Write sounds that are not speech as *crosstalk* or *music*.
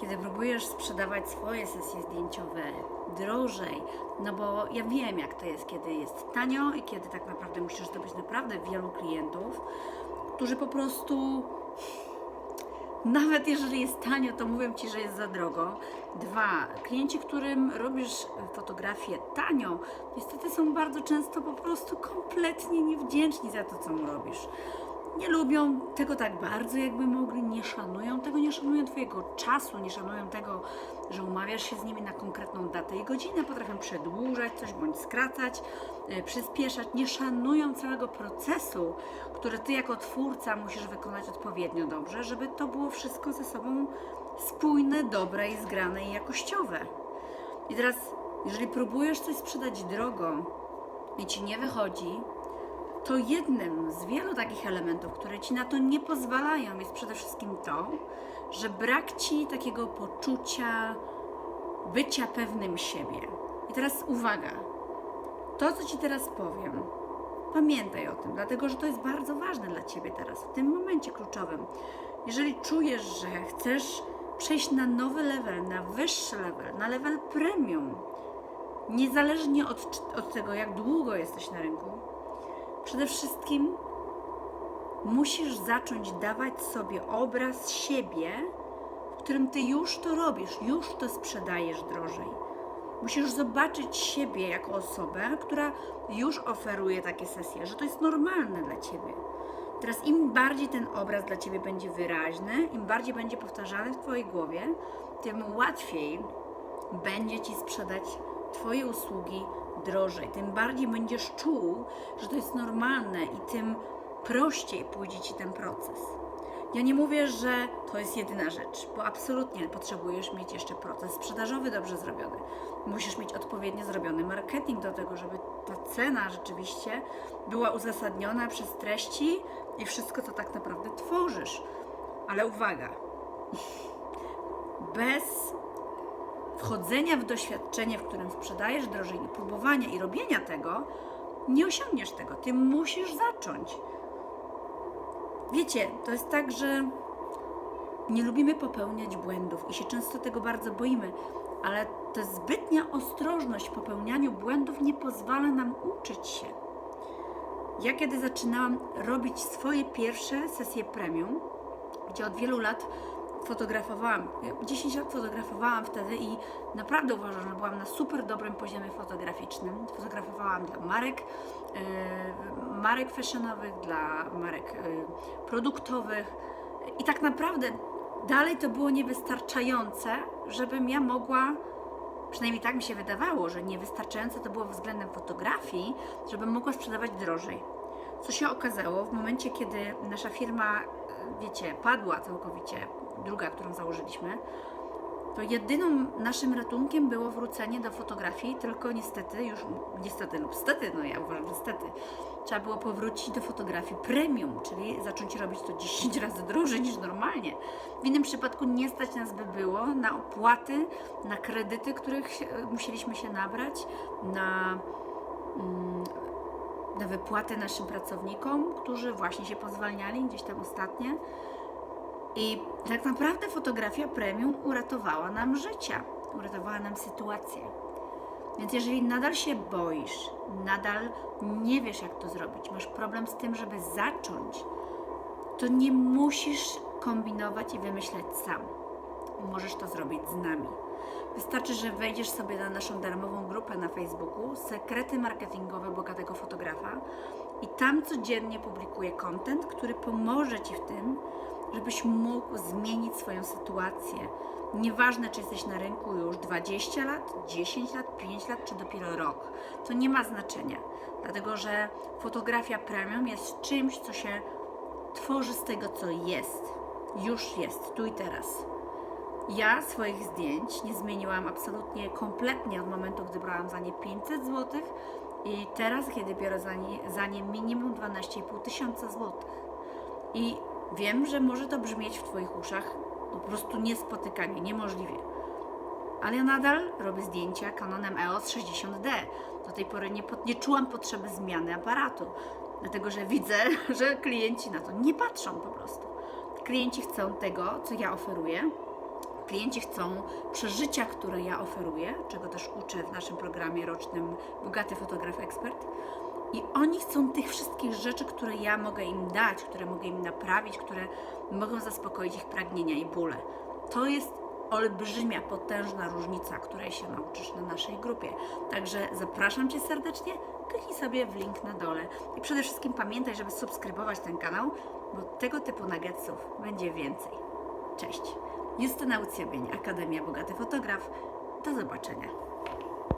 kiedy próbujesz sprzedawać swoje sesje zdjęciowe drożej, no bo ja wiem, jak to jest, kiedy jest tanio i kiedy tak naprawdę musisz zdobyć naprawdę wielu klientów, którzy po prostu nawet jeżeli jest tanio, to mówią Ci, że jest za drogo. Dwa, klienci, którym robisz fotografię tanio, niestety są bardzo często po prostu kompletnie niewdzięczni za to, co mu robisz. Nie lubią tego tak bardzo, jakby mogli, nie szanują tego, nie szanują Twojego czasu, nie szanują tego, że umawiasz się z nimi na konkretną datę i godzinę, potrafią przedłużać coś bądź skracać, yy, przyspieszać, nie szanują całego procesu, który Ty jako twórca musisz wykonać odpowiednio dobrze, żeby to było wszystko ze sobą spójne, dobre i zgrane i jakościowe. I teraz, jeżeli próbujesz coś sprzedać drogo i Ci nie wychodzi, to jednym z wielu takich elementów, które ci na to nie pozwalają, jest przede wszystkim to, że brak ci takiego poczucia bycia pewnym siebie. I teraz uwaga, to co ci teraz powiem, pamiętaj o tym, dlatego że to jest bardzo ważne dla ciebie teraz, w tym momencie kluczowym. Jeżeli czujesz, że chcesz przejść na nowy level, na wyższy level, na level premium, niezależnie od, od tego, jak długo jesteś na rynku, Przede wszystkim musisz zacząć dawać sobie obraz siebie, w którym ty już to robisz, już to sprzedajesz drożej. Musisz zobaczyć siebie jako osobę, która już oferuje takie sesje, że to jest normalne dla ciebie. Teraz im bardziej ten obraz dla ciebie będzie wyraźny, im bardziej będzie powtarzany w twojej głowie, tym łatwiej będzie ci sprzedać twoje usługi drożej, tym bardziej będziesz czuł, że to jest normalne i tym prościej pójdzie ci ten proces. Ja nie mówię, że to jest jedyna rzecz, bo absolutnie potrzebujesz mieć jeszcze proces sprzedażowy dobrze zrobiony. Musisz mieć odpowiednio zrobiony marketing do tego, żeby ta cena rzeczywiście była uzasadniona przez treści i wszystko, co tak naprawdę tworzysz. Ale uwaga, *laughs* bez wchodzenia w doświadczenie, w którym sprzedajesz drożej i próbowania i robienia tego, nie osiągniesz tego. Ty musisz zacząć. Wiecie, to jest tak, że nie lubimy popełniać błędów i się często tego bardzo boimy, ale to zbytnia ostrożność w popełnianiu błędów nie pozwala nam uczyć się. Ja kiedy zaczynałam robić swoje pierwsze sesje premium, gdzie od wielu lat fotografowałam, 10 lat fotografowałam wtedy i naprawdę uważam, że byłam na super dobrym poziomie fotograficznym. Fotografowałam dla marek, yy, marek fashionowych, dla marek yy, produktowych i tak naprawdę dalej to było niewystarczające, żebym ja mogła przynajmniej tak mi się wydawało, że niewystarczające to było względem fotografii, żebym mogła sprzedawać drożej. Co się okazało w momencie, kiedy nasza firma, wiecie, padła całkowicie, druga, którą założyliśmy, to jedynym naszym ratunkiem było wrócenie do fotografii, tylko niestety, już niestety lub stety, no ja uważam, że stety, trzeba było powrócić do fotografii premium, czyli zacząć robić to 10 *laughs* razy drożej niż normalnie. W innym przypadku nie stać nas by było na opłaty, na kredyty, których musieliśmy się nabrać, na, mm, na wypłaty naszym pracownikom, którzy właśnie się pozwalniali gdzieś tam ostatnio. I tak naprawdę fotografia premium uratowała nam życia, uratowała nam sytuację. Więc jeżeli nadal się boisz, nadal nie wiesz, jak to zrobić, masz problem z tym, żeby zacząć, to nie musisz kombinować i wymyślać sam. Możesz to zrobić z nami. Wystarczy, że wejdziesz sobie na naszą darmową grupę na Facebooku Sekrety marketingowe bogatego fotografa i tam codziennie publikuję content, który pomoże Ci w tym, żebyś mógł zmienić swoją sytuację. Nieważne, czy jesteś na rynku już 20 lat, 10 lat, 5 lat, czy dopiero rok. To nie ma znaczenia, dlatego że fotografia premium jest czymś, co się tworzy z tego, co jest. Już jest, tu i teraz. Ja swoich zdjęć nie zmieniłam absolutnie kompletnie od momentu, gdy brałam za nie 500 zł i teraz, kiedy biorę za nie, za nie minimum 12,5 tysiąca złotych. I wiem, że może to brzmieć w Twoich uszach po prostu niespotykanie, niemożliwie. Ale ja nadal robię zdjęcia Canonem EOS 60D. Do tej pory nie, pod, nie czułam potrzeby zmiany aparatu, dlatego że widzę, *laughs* że klienci na to nie patrzą po prostu. Klienci chcą tego, co ja oferuję, Klienci chcą przeżycia, które ja oferuję, czego też uczę w naszym programie rocznym Bogaty Fotograf Ekspert. I oni chcą tych wszystkich rzeczy, które ja mogę im dać, które mogę im naprawić, które mogą zaspokoić ich pragnienia i bóle. To jest olbrzymia, potężna różnica, której się nauczysz na naszej grupie. Także zapraszam Cię serdecznie, kliknij sobie w link na dole. I przede wszystkim pamiętaj, żeby subskrybować ten kanał, bo tego typu nuggetsów będzie więcej. Cześć! Justyna Ucjabień, Akademia Bogaty Fotograf. Do zobaczenia.